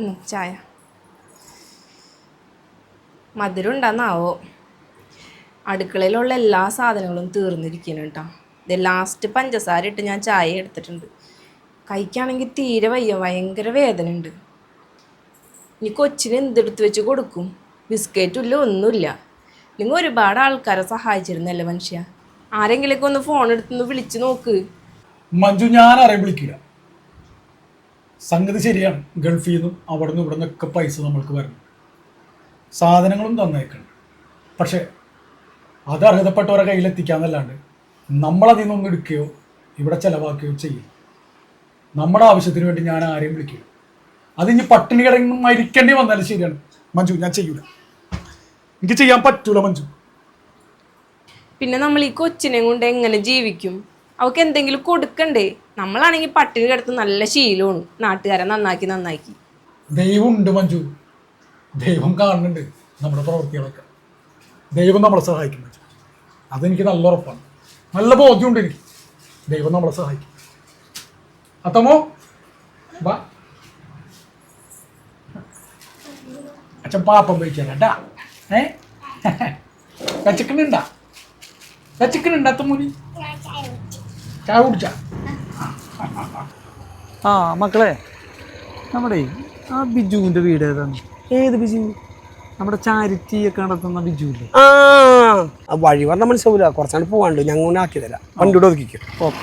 ഉം, ചായ. മധുരം ഉണ്ടാന്നാവോ? അടുക്കളയിലുള്ള എല്ലാ സാധനങ്ങളും തീർന്നിരിക്കുന്നു കേട്ടോ. ഇത് ലാസ്റ്റ് പഞ്ചസാര ഇട്ട് ഞാൻ ചായ എടുത്തിട്ടുണ്ട്. കൈക്കാണെങ്കിൽ തീരെ വയ്യ ഭയങ്കര വേദന ഉണ്ട് ഇനി കൊച്ചിന് എന്തെടുത്ത് വെച്ച് കൊടുക്കും? ബിസ്ക്കറ്റും ഇല്ല ഒന്നുമില്ല. നിങ്ങൾ ഒരുപാട് ആൾക്കാരെ സഹായിച്ചിരുന്നല്ലേ മനുഷ്യ? ആരെങ്കിലൊക്കെ ഒന്ന് ഫോൺ എടുത്തൊന്ന് വിളിച്ചു നോക്ക്. മഞ്ജു ഞാൻ ആരെയും വിളിക്കില്ല. സംഗതി ശരിയാണ്. ഗൾഫിൽ നിന്നും അവിടെ നിന്നും ഇവിടെ നിന്നൊക്കെ പൈസ നമ്മൾക്ക് വരണം. സാധനങ്ങളും തന്നേക്കണം. പക്ഷേ അത് അർഹതപ്പെട്ടവരെ കയ്യിലെത്തിക്കാന്നല്ലാണ്ട് നമ്മളതിൽ നിന്നൊന്നും എടുക്കുകയോ ഇവിടെ ചിലവാക്കുകയോ ചെയ്യും നമ്മുടെ ആവശ്യത്തിന് വേണ്ടി ഞാൻ ആരെയും വിളിക്കില്ല. ഇനി പട്ടിണി കിടങ്ങും മരിക്കേണ്ടി വന്നാലും ശരിയാണ്. മഞ്ജു ഞാൻ ചെയ്യൂല. എനിക്ക് ചെയ്യാൻ പറ്റൂല മഞ്ജു. പിന്നെ നമ്മൾ ഈ കൊച്ചിനെ കൊണ്ട് എങ്ങനെ ജീവിക്കും? അവൾക്ക് എന്തെങ്കിലും കൊടുക്കണ്ടേ? നമ്മളാണെങ്കിൽ പട്ടിണി കിടത്ത് നല്ല ശീലമാണ്. നാട്ടുകാരെ നന്നാക്കി നന്നാക്കി. ദൈവം ഉണ്ട് മഞ്ജു. ദൈവം കാണുന്നുണ്ട് നമ്മുടെ പ്രവൃത്തികളൊക്കെ. ദൈവം നമ്മളെ സഹായിക്കും മഞ്ജു. അതെനിക്ക് നല്ല ഉറപ്പാണ്. നല്ല ബോധ്യമുണ്ട് എനിക്ക്. ദൈവം നമ്മളെ സഹായിക്കും. അത്തമോ ബാ അച്ഛൻ പാപ്പം കേട്ടാ ഏ? വെച്ചിക്കണുണ്ടാ ഉണ്ടാത്ത അത്തമ്മൂനി ചായ കുടിച്ച? ആ മക്കളെ നമ്മുടെ ആ ബിജുവിന്റെ വീട് ഏതാണ്? ഏത് ബിജു? നമ്മുടെ ചാരിറ്റി ഒക്കെ നടത്തുന്ന ബിജു ഇല്ലേ ആ വഴി വന്ന മനസ്സിലാവില്ല കുറച്ചാണ് പോവാണ്ട്. ഞങ്ങൾ ആക്കി തരാം. വണ്ടിയുടെ ഒതുക്കിക്കും. ഓക്കെ.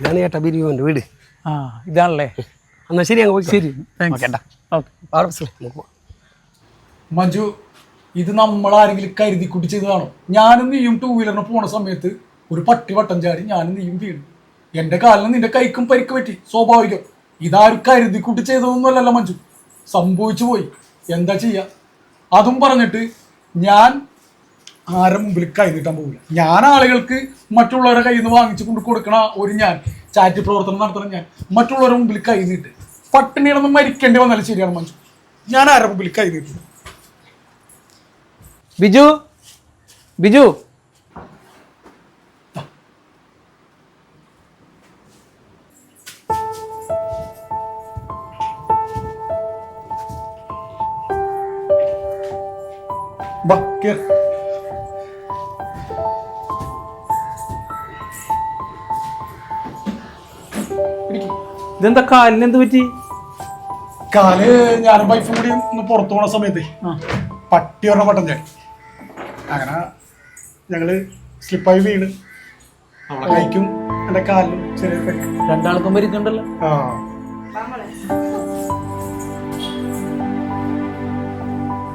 ഇതാണ് ഏട്ടാ ബിരിയുവിന്റെ വീട്. ആ ഇതാണല്ലേ? എന്നാൽ ശരി അങ്ങ് പോയി ശരി. താങ്ക്സ് ഓക്കെ മഞ്ജു ഇത് നമ്മൾ ആരെങ്കിലും കരുതി കൂട്ടി ചെയ്തതാണോ? ഞാനും നീയും ടൂ വീലറിന് പോണ സമയത്ത് ഒരു പട്ടി വട്ടം ചാടി ഞാനും നീയും വീണു. എന്റെ കാലിന് നിന്റെ കൈക്കും പരിക്ക് പറ്റി സ്വാഭാവികം. ഇതാരും കരുതി കൂട്ടി ചെയ്തതൊന്നുമല്ലല്ലോ മഞ്ജു. സംഭവിച്ചു പോയി. എന്താ ചെയ്യാ? അതും പറഞ്ഞിട്ട് ഞാൻ ആരെ മുമ്പിൽ കൈ നീട്ടാൻ പോകില്ല ഞാൻ ആളുകൾക്ക് മറ്റുള്ളവരുടെ കയ്യിൽ നിന്ന് വാങ്ങിച്ചു കൊണ്ട് കൊടുക്കണ ഒരു ഞാൻ ചാറ്റ് പ്രവർത്തനം നടത്തണം ഞാൻ മറ്റുള്ളവരുടെ മുമ്പിൽ കൈ നീട്ട് പട്ടിണിയിലൊന്നും മരിക്കേണ്ടി വന്നാലും ശരിയാണ് മഞ്ജു. ഞാൻ ആരുടെ മുമ്പിൽ കൈ നീട്ടും ബിജു? ബിജു? ബാ കേറ്. ഇതെന്താ കാലിന് എന്ത് പറ്റി? കാൽ ഞാനും വൈഫും കൂടി ഒന്ന് പുറത്തു പോണ സമയത്ത് പട്ടി ഒരെണ്ണം പെട്ടെന്ന് അങ്ങനെ ഞങ്ങൾ സ്ലിപ്പായി വീണ്. അവളെ കൈക്കും എന്റെ കാലിലും ചെറിയ പരിക്ക്. രണ്ടാൾക്കും വരുന്നുണ്ടല്ലോ ആ.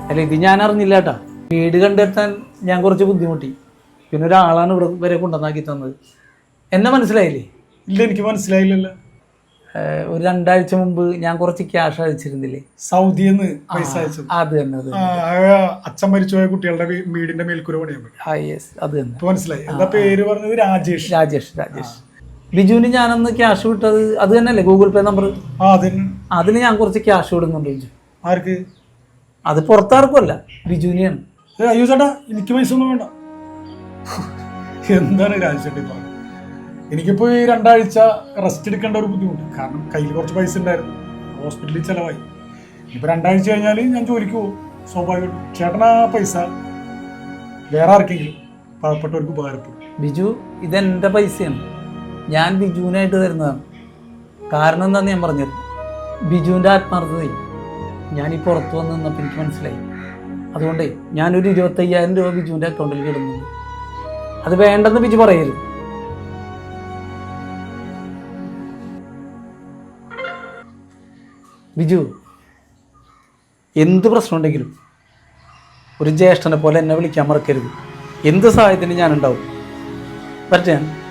അല്ല ഇത് ഞാൻ അറിഞ്ഞില്ല കേട്ടാ വീട് കണ്ടെത്താൻ ഞാൻ കുറച്ച് ബുദ്ധിമുട്ടി. പിന്നെ ഒരാളാണ് ഇവിടെ വരെ കൊണ്ടുവന്നാക്കി തന്നത്. എന്നെ മനസ്സിലായില്ലേ? ഇല്ല എനിക്ക് മനസ്സിലായില്ലല്ലോ. ഒരു രണ്ടാഴ്ച മുമ്പ് ഞാൻ കുറച്ച് ക്യാഷ് അയച്ചിരുന്നില്ലേ? സൗദി പൈസ അയച്ചത് അത് തന്നെ അത് അച്ഛൻ മരിച്ചുപോയ കുട്ടികളുടെ വീടിന്റെ മേൽക്കൂര പണിയാൻ യെസ് അത് തന്നെ. മനസ്സിലായി. എന്താ പേര് പറഞ്ഞത്? രാജേഷ്. രാജേഷ് രാജേഷ്. ബിജുവിന് ഞാനന്ന് ക്യാഷ് വിട്ടത് അത് തന്നെയല്ലേ? ഗൂഗിൾ പേ നമ്പർ അതിന് ഞാൻ കുറച്ച് ക്യാഷ് വിടുന്നുണ്ട് ബിജു. ആർക്ക്? അത് പുറത്താർക്കുമല്ല ബിജുവിനെയാണ്. അയ്യോ ചേട്ടാ എനിക്ക് പൈസ ഒന്നും വേണ്ട. എന്താണ് രാജേഷേട്ടി പറഞ്ഞത് എനിക്കിപ്പോ ഈ രണ്ടാഴ്ച റെസ്റ്റ് എടുക്കേണ്ട ഒരു ബുദ്ധിമുട്ട്. കാരണം കയ്യിൽ കുറച്ച് പൈസ ഉണ്ടായിരുന്നു. ഹോസ്പിറ്റലിൽ ചിലവായി. ഇപ്പൊ രണ്ടാഴ്ച കഴിഞ്ഞാൽ ഞാൻ ജോലിക്ക് പോകും. സ്വാഭാവികമായിട്ടും ചേട്ടനാ പൈസ. വേറെ ആർക്കെങ്കിലും പാവപ്പെട്ടവർക്ക് ഉപകാരപ്പെടും. ബിജു ഇതെന്റെ പൈസയാണ്. ഞാൻ ബിജുവിനായിട്ട് തരുന്നതാണ്. കാരണം എന്താണെന്ന് ഞാൻ പറഞ്ഞത്? ബിജുവിന്റെ ആത്മാർത്ഥതയും ഞാൻ ഈ പുറത്ത് വന്ന് നിന്നപ്പോൾ എനിക്ക് മനസ്സിലായി. അതുകൊണ്ടേ ഞാനൊരു ഇരുപത്തയ്യായിരം രൂപ ബിജുവിന്റെ അക്കൗണ്ടിൽ കിടുന്നുണ്ട് അത് വേണ്ടെന്ന് ബിജു പറയരുത്. ബിജു എന്ത് പ്രശ്നമുണ്ടെങ്കിലും ഒരു ജ്യേഷ്ഠനെ പോലെ എന്നെ വിളിക്കാൻ മറക്കരുത്. എന്ത് സഹായത്തിന് ഞാനുണ്ടാവും? പറ്റാൻ